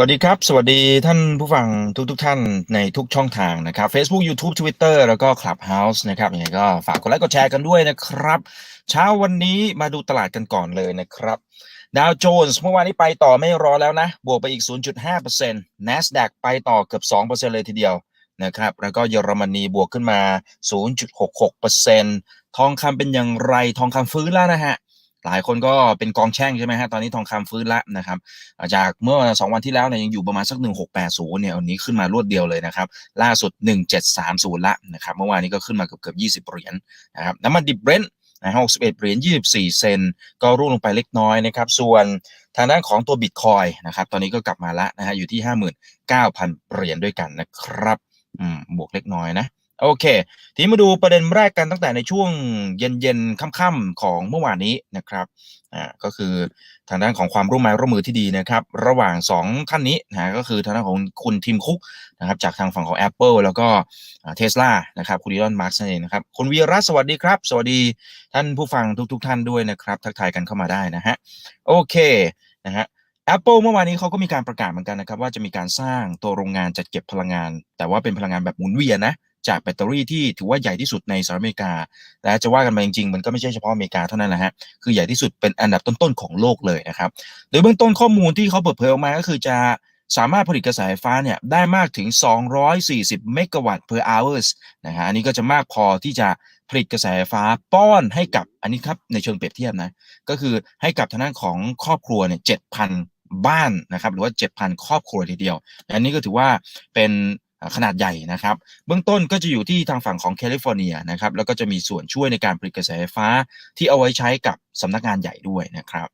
สวัสดีครับ สวัสดีท่านผู้ฟังทุกทท่านในทุกช่องทางนะครับ Facebook YouTube Twitter แล้วก็ Clubhouse นะครับยังไงก็ฝากกดไลค์กดแชร์กันด้วยนะครับ เช้าวันนี้มาดูตลาดกันก่อนเลยนะครับดาวโจนส์เมื่อวานนี้ไปต่อไม่รอแล้วนะ บวกไปอีก 0.5% NASDAQ ไปต่อเกือบ 2%เลยทีเดียวนะครับแล้วก็เยอรมนีบวกขึ้นมา 0.66%ทองคำเป็นอย่างไรทองคำฟื้นแล้วนะฮะ หลายคนก็เป็นกองแช่งใช่ไหมฮะตอนนี้ทองคำฟื้นละนะครับจากเมื่อ 2 วันที่แล้วเนี่ยยังอยู่ประมาณสัก 1680เนี่ยวันนี้ขึ้นมารวดเดียวเลยนะครับล่าสุด 1730 ละนะครับเมื่อวานนี้ก็ขึ้นมาเกือบเกือบ20 เหรียญนะครับน้ำมันดิบเบรนท์นะ61เหรียญ24 เซนก็ร่วงลงไปเล็กน้อยนะครับส่วนทางด้านของตัวบิตคอยนะครับตอนนี้ก็กลับมาละนะฮะอยู่ที่ 59,000 เหรียญด้วยกันนะครับอืมบวกเล็กน้อยนะ โอเค ทีนี้มาดูประเด็นแรกกันตั้งแต่ในช่วงเย็นๆค่ำๆของเมื่อวานนี้นะครับอ่าก็คือทางด้านของความร่วมไม้ร่วมมือที่ดีนะครับ ระหว่าง 2 ท่านนี้นะก็คือทางด้านของคุณทีมคุกนะครับจากทางฝั่งของ Apple แล้วก็เทสลานะครับคุณอีลอนมาร์กนั่นเองนะครับคุณวีระสวัสดีครับ สวัสดีท่านผู้ฟังทุก ๆทท่านด้วยนะครับ ทักทายกันเข้ามาได้นะฮะโอเคนะฮะ Apple เมื่อวานนี้เขาก็มีการประกาศเหมือนกันนะครับ ว่าจะมีการสร้างตัวโรงงานจัดเก็บพลังงาน แต่ว่าเป็นพลังงานแบบหมุนเวียนนะ จากแบตเตอรี่ที่ถือว่าใหญ่ที่สุดในสหรัฐอเมริกา และจะว่ากันมาจริงๆ มันก็ไม่ใช่เฉพาะอเมริกาเท่านั้นแหละฮะ คือใหญ่ที่สุดเป็นอันดับต้นๆของโลกเลยนะครับ โดยเบื้องต้นข้อมูลที่เขาเปิดเผยออกมาก็คือจะสามารถผลิตกระแสไฟฟ้าเนี่ยได้มากถึง 240 เมกะวัตต์ per hours นะฮะ อันนี้ก็จะมากพอที่จะผลิตกระแสไฟฟ้าป้อนให้กับ อันนี้ครับในเชิงเปรียบเทียบนะ ก็คือให้กับทางด้านของครอบครัวเนี่ย 7,000 บ้านนะครับ หรือว่า 7,000 ครอบครัวทีเดียว อันนี้ก็ถือว่าเป็น ขนาดใหญ่นะครับ เบื้องต้นก็จะอยู่ที่ทางฝั่งของแคลิฟอร์เนียนะครับ แล้วก็จะมีส่วนช่วยในการผลิตกระแสไฟฟ้าที่เอาไว้ใช้กับสำนักงานใหญ่ด้วยนะครับ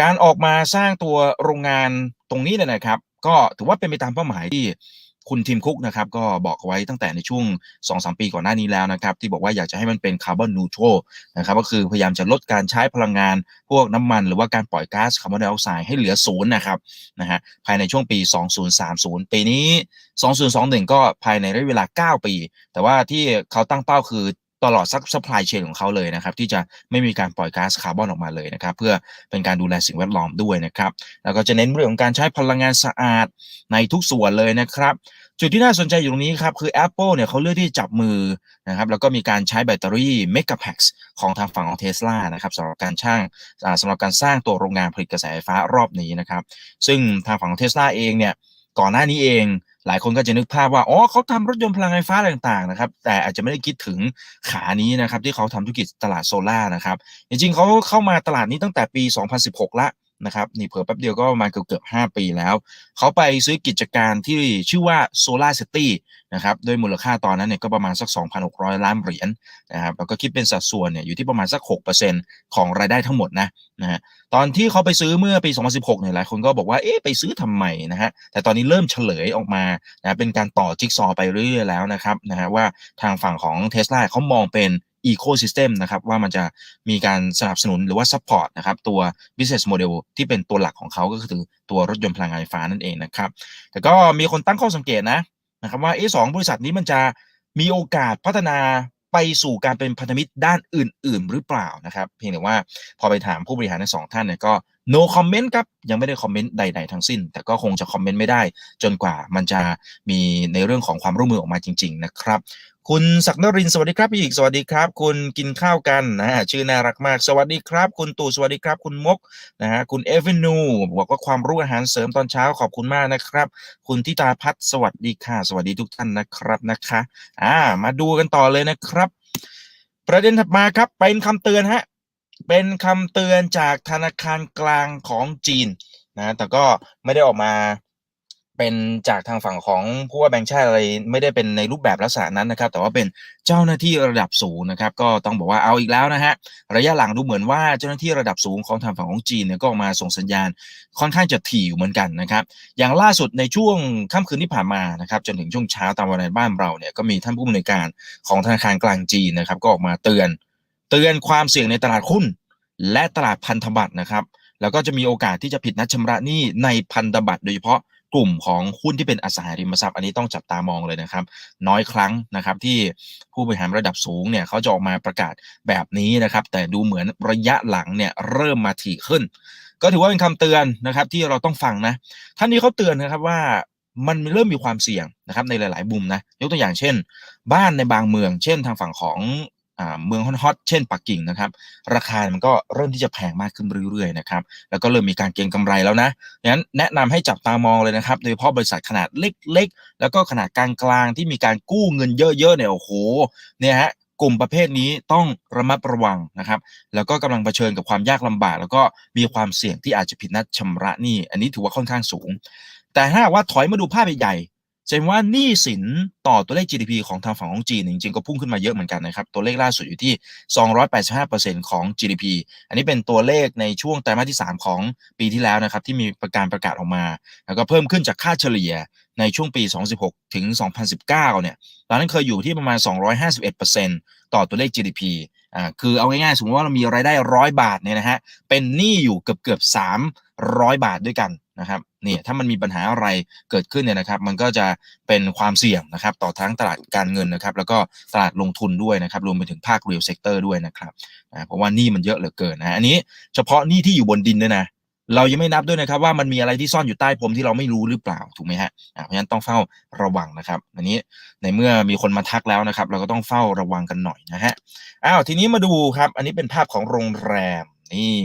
การออกมาสร้างตัวโรงงานตรงนี้เนี่ยนะครับ ก็ถือว่าเป็นไปตามเป้าหมายที่ คุณทีมคุกนะครับก็บอกไว้ตั้งแต่ในช่วง 2-3 ปีก่อนหน้านี้แล้วนะครับ ที่บอกว่าอยากจะให้มันเป็นคาร์บอนนูโตรนะครับก็คือพยายามจะลดการใช้พลังงานพวกน้ำมันหรือว่าการปล่อยก๊าซคาร์บอนไดออกไซด์ให้เหลือศูนย์นะครับนะฮะภายในช่วงปี 2030 ปีนี้ 2021 ก็ภายในระยะเวลา 9 ปี แต่ว่าที่เขาตั้งเป้าคือ ตลอดซักซัพพลายเชนของเขาเลยนะครับที่จะไม่มีการปล่อยก๊าซคาร์บอนออกมาเลยนะครับเพื่อเป็นการดูแลสิ่งแวดล้อมด้วยนะครับแล้วก็จะเน้นเรื่องของการใช้พลังงานสะอาดในทุกส่วนเลยนะครับจุดที่น่าสนใจอยู่ตรงนี้ครับคือ Apple เนี่ยเขาเลือกที่จับมือนะครับแล้วก็มีการใช้แบตเตอรี่ Megapack ของทางฝั่งของ Tesla นะครับสำหรับการช่างสำหรับการสร้างตัวโรงงานผลิตกระแสไฟฟ้ารอบนี้นะครับซึ่งทางฝั่งของ Tesla เองเนี่ยก่อนหน้านี้เอง หลายคนก็จะนึกภาพว่าอ๋อเขาทำรถยนต์พลังไฟฟ้าต่างๆนะครับ แต่อาจจะไม่ได้คิดถึงขานี้นะครับ ที่เขาทำธุรกิจตลาดโซล่านะครับจริงๆเขาเข้ามาตลาดนี้ตั้งแต่ปี 2016 ละ นะครับนี่เผื่อแป๊บเดียวก็ประมาณเกือบๆ5ปีแล้ว เขาไปซื้อกิจการที่ชื่อว่า Solar City นะครับโดยมูลค่าตอนนั้นเนี่ยก็ประมาณสัก 2,600 ล้านเหรียญนะครับแล้วก็คิดเป็นสัดส่วนเนี่ยอยู่ที่ประมาณสัก 6%ของรายได้ทั้งหมดนะนะฮะตอนที่เขาไปซื้อเมื่อปี 2016เนี่ยหลายคนก็บอกว่าเอ๊ะไปซื้อทำไมนะฮะแต่ตอนนี้เริ่มเฉลยออกมานะเป็นการต่อจิ๊กซอไปเรื่อยๆแล้วนะครับนะฮะว่าทางฝั่งของ Tesla เขามองเป็น Ecosystem นะครับว่ามันจะมีการสนับสนุนหรือว่า Support นะครับตัว Business Model ที่เป็นตัวหลักของเขาก็คือตัวรถยนต์พลังงานไฟฟ้านั่นเองนะครับ แต่ก็มีคนตั้งข้อสังเกตนะนะครับว่าเอสองบริษัทนี้มันจะมีโอกาสพัฒนาไปสู่การเป็นพันธมิตรด้านอื่น ๆ หรือเปล่านะครับ เพียงแต่ว่าพอไปถามผู้บริหารทั้งสองท่านเนี่ยก็ no comment ครับ ยังไม่ได้คอมเมนต์ใด ๆ ทั้งสิ้น แต่ก็คงจะคอมเมนต์ไม่ได้ จนกว่ามันจะมีในเรื่องของความร่วมมือออกมาจริง ๆ นะครับ คุณศักดิ์นรินสวัสดีครับพี่อีกสวัสดีครับ คุณกินข้าวกันนะฮะชื่อน่ารักมาก สวัสดีครับ คุณตู่สวัสดีครับ คุณมกนะฮะคุณเอเวนูบอกว่าความรู้อาหารเสริมตอนเช้าขอบคุณมากนะครับ คุณทิตาพัฒน์สวัสดีค่ะ สวัสดีทุกท่านนะครับนะคะอ่ามาดูกันต่อเลยนะครับ ประเด็นถัดมาครับเป็นคำเตือนฮะเป็นคำเตือนจากธนาคารกลางของจีนนะแต่ก็ไม่ได้ออกมา เป็นจากทางฝั่งของผู้ว่าแบงค์ชาติอะไรไม่ได้เป็นในรูปแบบลักษณะนั้นนะครับ แต่ว่าเป็นเจ้าหน้าที่ระดับสูงนะครับ ก็ต้องบอกว่าเอาอีกแล้วนะฮะระยะหลังดูเหมือนว่าเจ้าหน้าที่ระดับสูงของทางฝั่งของจีนเนี่ยก็ออกมาส่งสัญญาณค่อนข้างจะถี่อยู่เหมือนกันนะครับ อย่างล่าสุดในช่วงค่ำคืนที่ผ่านมานะครับจนถึงช่วงเช้าตามเวลาในบ้านเราเนี่ยก็มีท่านผู้อำนวยการของธนาคารกลางจีนนะครับ ก็ออกมาเตือน เตือนความเสี่ยงในตลาดหุ้น และตลาดพันธบัตรนะครับแล้วก็จะมีโอกาสที่จะผิดนัดชำระหนี้ในพันธบัตรโดยเฉพาะ กลุ่มของหุ้นที่เป็นอสังหาริมทรัพย์อันนี้ต้องจับตามองเลยนะครับ น้อยครั้งนะครับที่ผู้บริหารระดับสูงเนี่ยเขาจะออกมาประกาศแบบนี้นะครับ แต่ดูเหมือนระยะหลังเนี่ยเริ่มมาถี่ขึ้น ก็ถือว่าเป็นคำเตือนนะครับที่เราต้องฟังนะท่านนี้เขาเตือนนะครับว่ามันเริ่มมีความเสี่ยงนะครับในหลายๆมุมนะยกตัวอย่างเช่น บ้านในบางเมือง เช่นทางฝั่งของ เมืองฮอตๆเช่นปักกิ่งนะครับ ราคามันก็เริ่มที่จะแพงมากขึ้นเรื่อยๆนะครับแล้วก็เริ่มมีการเก็งกำไรแล้วนะงั้นแนะนำให้จับตามองเลยนะครับโดยเฉพาะบริษัทขนาดเล็กๆ แล้วก็ขนาดกลางๆที่มีการกู้เงินเยอะๆเนี่ยโอ้โหเนี่ยฮะกลุ่มประเภทนี้ต้องระมัดระวังนะครับ แล้วก็กำลังเผชิญกับความยากลำบาก แล้วก็มีความเสี่ยงที่อาจจะผิดนัดชำระหนี้ อันนี้ถือว่าค่อนข้างสูง แต่ถ้าว่าถอยมาดูภาพใหญ่ จะเห็นว่าหนี้สินต่อตัวเลข GDP ของทางฝั่งของจีนจริงๆก็พุ่งขึ้นมาเยอะเหมือนกันนะครับ ตัวเลขล่าสุดอยู่ที่ 285%ของ GDP อันนี้เป็นตัวเลขในช่วงไตรมาสที่ 3 ของปีที่แล้วนะครับ ที่มีประการประกาศออกมา แล้วก็เพิ่มขึ้นจากค่าเฉลี่ยในช่วงปี 2016 ถึง 2019 เนี่ยตอนนั้นเคยอยู่ที่ประมาณ 251%ต่อตัวเลข GDP อ่าคือเอาง่ายๆสมมติว่าเรามีรายได้ร้อยบาทเนี่ยนะฮะเป็นหนี้อยู่เกือบเกือบ300 บาทด้วยกัน นะครับเนี่ยถ้ามันมีปัญหาอะไรเกิดขึ้นเนี่ยนะครับ มันก็จะเป็นความเสี่ยงนะครับ ต่อทั้งตลาดการเงินนะครับ แล้วก็ตลาดลงทุนด้วยนะครับ รวมไปถึงภาค real sector ด้วยนะครับนะเพราะว่านี่มันเยอะเหลือเกินนะอันนี้เฉพาะนี่ที่อยู่บนดินด้วยนะเรายังไม่นับด้วยนะครับว่ามันมีอะไรที่ซ่อนอยู่ใต้พรมที่เราไม่รู้หรือเปล่าถูกไหมฮะเพราะฉะนั้นต้องเฝ้าระวังนะครับ อันนี้ในเมื่อมีคนมาทักแล้วนะครับ เราก็ต้องเฝ้าระวังกันหน่อยนะฮะอ้าวทีนี้มาดูครับ อันนี้เป็นภาพของโรงแรมนี่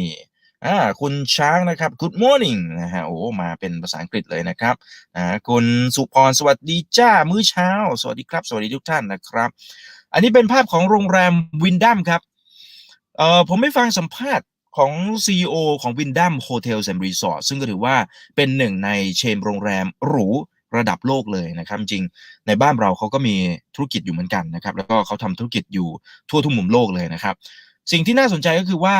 อ่าคุณช้างนะครับ Good morning นะฮะโอ้มาเป็นภาษาอังกฤษเลยนะครับอ่าคุณสุพรสวัสดีจ้ามื้อเช้า สวัสดีครับ สวัสดีทุกท่านนะครับ อันนี้เป็นภาพของโรงแรมวินดัมครับเอ่อผมไม่ฟังสัมภาษณ์ของ CEO ของวินดัมโฮเทลแอนด์รีสอร์ทซึ่งก็ถือว่าเป็นหนึ่งในเชนโรงแรมหรูระดับโลกเลยนะครับจริงในบ้านเราเขาก็มีธุรกิจอยู่เหมือนกันนะครับ แล้วก็เขาทำธุรกิจอยู่ทั่วทุกมุมโลกเลยนะครับ สิ่งที่น่าสนใจก็คือว่า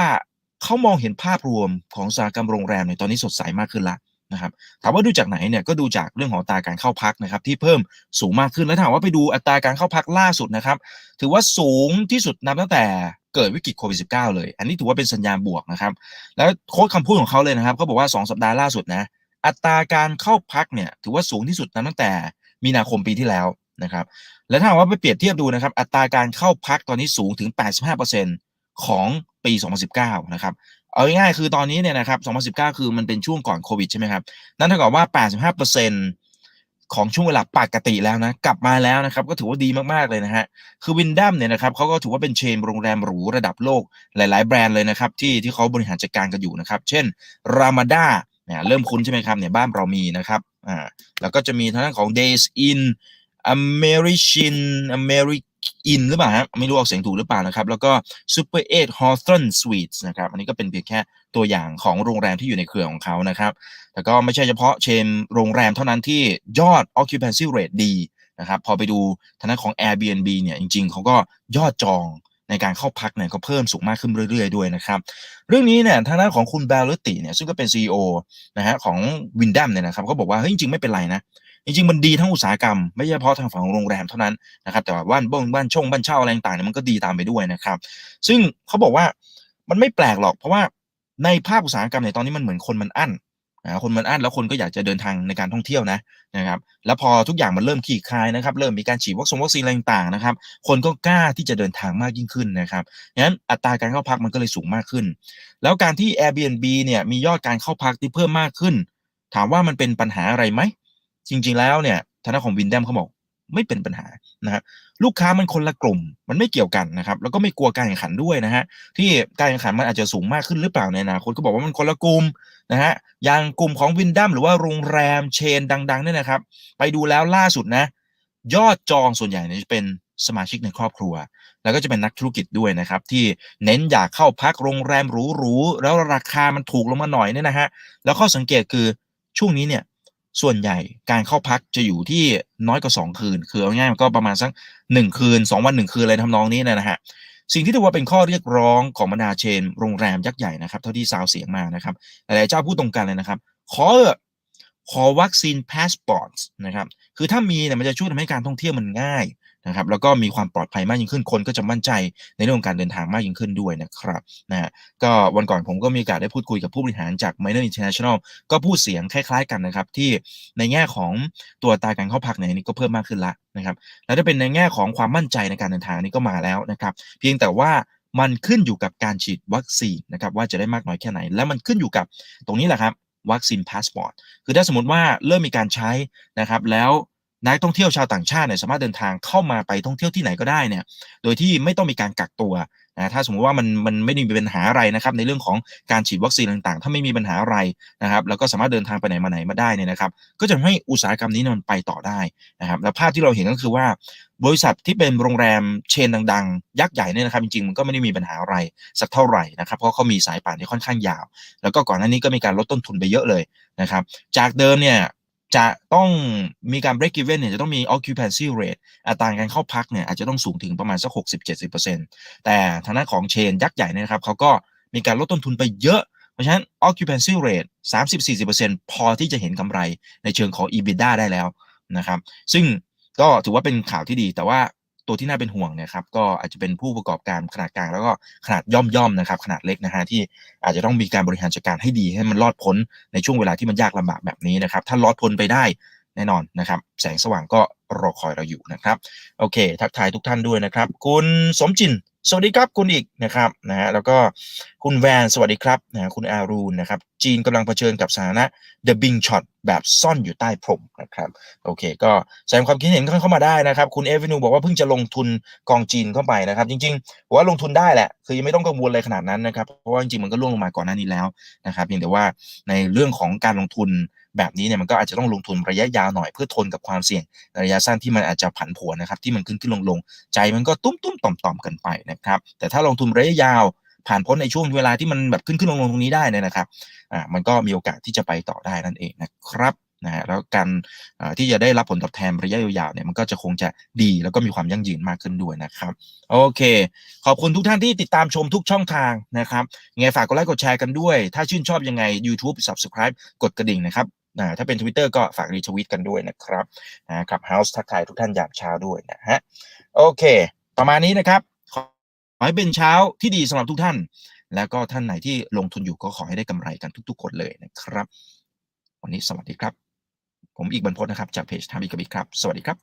เขามองเห็นภาพรวมของสาหกรรมโรงแรมในตอนนี้สดใสมากขึ้นละนะครับถามว่าดูจากไหนเนี่ยก็ดูจากเรื่องของอัตราการเข้าพักนะครับที่เพิ่มสูงมากขึ้นแล้วถามว่าไปดูอัตราการเข้าพักล่าสุดนะครับถือว่าสูงที่สุดนับตั้งแต่เกิดวิกฤตโควิด -19 เลย อันนี้ถือว่าเป็นสัญญาณบวกนะครับ แล้วโค้ดคำพูดของเขาเลยนะครับเขาบอกว่า 2 สัปดาห์ล่าสุดนะอัตราการเข้าพักเนี่ยถือว่าสูงที่สุดนับตั้งแต่มีนาคมปีที่แล้วนะครับและถ้าว่าไปเปรียบเทียบดูนะครับอัตราการเข้าพักตอนนี้สูงถึง 85%ของ ปี 2019 นะครับ เอาง่ายๆคือตอนนี้เนี่ยนะครับ 2019 คือมันเป็นช่วงก่อนโควิดใช่ไหมครับ นั่นเท่ากับว่า 85%ของช่วงเวลาปกติแล้วนะ กลับมาแล้วนะครับ ก็ถือว่าดีมากๆเลยนะฮะ คือวินดัมเนี่ยนะครับเขาก็ถือว่าเป็นเชนโรงแรมหรูระดับโลกหลาย ๆ แบรนด์เลยนะครับ ที่ที่เขาบริหารจัดการกันอยู่นะครับ เช่นรามาด้าเนี่ยเริ่มคุ้นใช่ไหมครับเนี่ยบ้านเรามีนะครับ อ่า แล้วก็จะมีทางด้านของ Days In American American อินหรือเปล่าฮะไม่รู้ออกเสียงถูกหรือเปล่านะครับ แล้วก็ Super 8 Hawthorn Suites นะครับ อันนี้ก็เป็นเพียงแค่ตัวอย่างของโรงแรมที่อยู่ในเครือของเขานะครับ แต่ก็ไม่ใช่เฉพาะเชนโรงแรมเท่านั้นที่ยอด occupancy rate ดีนะครับพอไปดูทางด้านของ Airbnb เนี่ยจริงๆ เขาก็ยอดจองในการเข้าพักเนี่ยก็เพิ่มสูงมากขึ้นเรื่อยๆ ด้วยนะครับ เรื่องนี้เนี่ยทางด้านของคุณเบลลติเนี่ยซึ่งก็เป็น CEO นะฮะของวินดัมเนี่ยนะครับก็บอกว่าเฮ้ยจริงๆ ไม่เป็นไรนะ จริงๆมันดีทั้งอุตสาหกรรม ไม่ใช่เฉพาะทางฝั่งโรงแรมเท่านั้นนะครับแต่ว่าบ้านบ้านบ้านช่องบ้านเช่าอะไรต่างๆเนี่ยมันก็ดีตามไปด้วยนะครับ ซึ่งเขาบอกว่ามันไม่แปลกหรอก เพราะว่าในภาคอุตสาหกรรมในตอนนี้มันเหมือนคนมันอั้นนะคนมันอั้นแล้วคนก็อยากจะเดินทางในการท่องเที่ยวนะนะครับแล้วพอทุกอย่างมันเริ่มคลี่คลายนะครับ เริ่มมีการฉีดวัคซีนวัคซีนอะไรต่างๆนะครับ คนก็กล้าที่จะเดินทางมากยิ่งขึ้นนะครับงั้นอัตราการเข้าพักมันก็เลยสูงมากขึ้น แล้วการที่ Airbnb เนี่ยมียอดการเข้าพักที่เพิ่มมากขึ้น ถามว่ามันเป็นปัญหาอะไรไหม จริง ๆ แล้วเนี่ยทางด้านของวินดัมเขาบอกไม่เป็นปัญหานะฮะลูกค้ามันคนละกลุ่ม มันไม่เกี่ยวกันนะครับแล้วก็ไม่กลัวการแข่งขันด้วยนะฮะที่การแข่งขันมันอาจจะสูงมากขึ้นหรือเปล่าในอนาคตก็บอกว่ามันคนละกลุ่มนะฮะอย่างกลุ่มของวินดัมหรือว่าโรงแรมเชนดังๆเนี่ยนะครับ ไปดูแล้วล่าสุดนะ ยอดจองส่วนใหญ่เนี่ยจะเป็นสมาชิกในครอบครัว แล้วก็จะเป็นนักธุรกิจด้วยนะครับ ที่เน้นอยากเข้าพักโรงแรมหรูๆแล้วราคามันถูกลงมาหน่อยเนี่ยนะฮะแล้วข้อสังเกตคือช่วงนี้เนี่ย ส่วนใหญ่การเข้าพักจะอยู่ที่น้อยกว่า 2 คืน คือเอาง่ายๆก็ประมาณสัก 1 คืน 2 วัน 1 คืนอะไรทำนองนี้นะฮะสิ่งที่ถือว่าเป็นข้อเรียกร้องของบรรดาเชน โรงแรมยักษ์ใหญ่นะครับ เท่าที่ซาวเสียงมานะครับหลายเจ้าพูดตรงกันเลยนะครับ ขอขอวัคซีนพาสปอร์ตนะครับคือถ้ามีเนี่ยมันจะช่วยทำให้การท่องเที่ยวมันง่าย นะครับแล้วก็มีความปลอดภัยมากยิ่งขึ้นคนก็จะมั่นใจในเรื่องของการเดินทางมากยิ่งขึ้นด้วยนะครับนะฮะก็วันก่อนผมก็มีโอกาสได้พูดคุยกับผู้บริหารจาก Minor International ก็พูดเสียงคล้ายๆกันนะครับ ที่ในแง่ของตัวตราการเข้าพักเนี่ยนนี้ก็เพิ่มมากขึ้นละนะครับแล้วถ้าเป็นในแง่ของความมั่นใจในการเดินทางนนี้ก็มาแล้วนะครับ เพียงแต่ว่ามันขึ้นอยู่กับการฉีดวัคซีนนะครับว่าจะได้มากน้อยแค่ไหน และมันขึ้นอยู่กับตรงนี้แหละครับวัคซีนพาสปอร์ตคือถ้าสมมติว่าเริ่มมีการใช้นะครับแล้ว นักท่องเที่ยวชาวต่างชาติเนี่ยสามารถเดินทางเข้ามาไปท่องเที่ยวที่ไหนก็ได้เนี่ย โดยที่ไม่ต้องมีการกักตัวนะถ้าสมมุติว่ามันมันไม่ได้มีปัญหาอะไรนะครับ ในเรื่องของการฉีดวัคซีนต่างๆ ถ้าไม่มีปัญหาอะไรนะครับ แล้วก็สามารถเดินทางไปไหนมาไหนมาได้เนี่ยนะครับ ก็จะทำให้อุตสาหกรรมนี้มันไปต่อได้นะครับ แล้วภาพที่เราเห็นก็คือว่า บริษัทที่เป็นโรงแรมเชนดังๆ ยักษ์ใหญ่เนี่ยนะครับ จริงๆมันก็ไม่ได้มีปัญหาอะไรสักเท่าไหร่นะครับ เพราะเขามีสายป่านที่ค่อนข้างยาว แล้วก็ก่อนหน้านี้ก็มีการลดต้นทุนไปเยอะเลยนะครับ จากเดิมเนี่ย จะต้องมีการ break even เนี่ยจะต้องมี occupancy rate อัตราการเข้าพักเนี่ยอาจจะต้องสูงถึงประมาณสัก 60-70%แต่ทางด้านของเชนยักษ์ใหญ่เนี่ยนะครับเขาก็มีการลดต้นทุนไปเยอะเพราะฉะนั้น occupancy rate 30-40%พอที่จะเห็นกำไรในเชิงของ EBITDA ได้แล้วนะครับ ซึ่งก็ถือว่าเป็นข่าวที่ดี แต่ว่า ตัวที่น่าเป็นห่วงเนี่ยครับก็อาจจะเป็นผู้ประกอบการขนาดกลาง แล้วก็ขนาดย่อมๆนะครับ ขนาดเล็กนะฮะที่อาจจะต้องมีการบริหารจัดการให้ดีให้มันรอดพ้นในช่วงเวลาที่มันยากลำบากแบบนี้นะครับ ถ้ารอดพ้นไปได้แน่นอนนะครับ แสงสว่างก็รอคอยเราอยู่นะครับ โอเค ทักทายทุกท่านด้วยนะครับ คุณสมจินสวัสดีครับคุณอีกนะครับนะฮะแล้วก็คุณแวนสวัสดีครับนะฮะคุณอารูนนะครับจีนกำลังเผชิญกับสถานะ The Bing Shot แบบซ่อนอยู่ใต้พรมนะครับโอเค ก็แสดงความคิดเห็นเข้ามาได้นะครับ คุณเอฟนูบอกว่าเพิ่งจะลงทุนกองจีนเข้าไปนะครับ จริงๆว่าลงทุนได้แหละ คือยังไม่ต้องกังวลอะไรขนาดนั้นนะครับ เพราะว่าจริงๆมันก็ล่วงลงมาก่อนหน้านี้แล้วนะครับเพียงแต่ว่าในเรื่องของการลงทุนแบบนี้เนี่ยมันก็อาจจะต้องลงทุนระยะยาวหน่อยเพื่อทนกับความเสี่ยงระยะสั้นที่มันอาจจะผันผวนนะครับที่มันขึ้นขึ้นลงลงใจมันก็ตุ้มตุ้มต่อมต่อมกันไปนะครับแต่ถ้าลงทุนระยะยาว ผ่านพ้นในช่วงเวลาที่มันแบบขึ้นขึ้นลงลงตรงนี้ได้เนี่ยนะครับอ่ามันก็มีโอกาสที่จะไปต่อได้นั่นเองนะครับนะฮะแล้วการที่จะได้รับผลตอบแทนระยะยาวๆเนี่ยมันก็จะคงจะดีแล้วก็มีความยั่งยืนมากขึ้นด้วยนะครับ โอเค ขอบคุณทุกท่านที่ติดตามชมทุกช่องทางนะครับยังไงฝากกดไลค์กดแชร์กันด้วย ถ้าชื่นชอบยังไง YouTube Subscribe กดกระดิ่งนะครับนะถ้าเป็น Twitter ก็ฝากรีทวิตกันด้วยนะครับนะครับ House ทักทายทุกท่านยามเช้าด้วยนะฮะโอเค ประมาณนี้นะครับ ขอให้เป็นเช้าที่ดีสำหรับทุกท่าน แล้วก็ท่านไหนที่ลงทุนอยู่ก็ขอให้ได้กำไรกันทุก ๆ คนเลยนะครับ วันนี้สวัสดีครับ ผมอีกบรรพตนะครับ จากเพจทามิกบิครับ สวัสดีครับ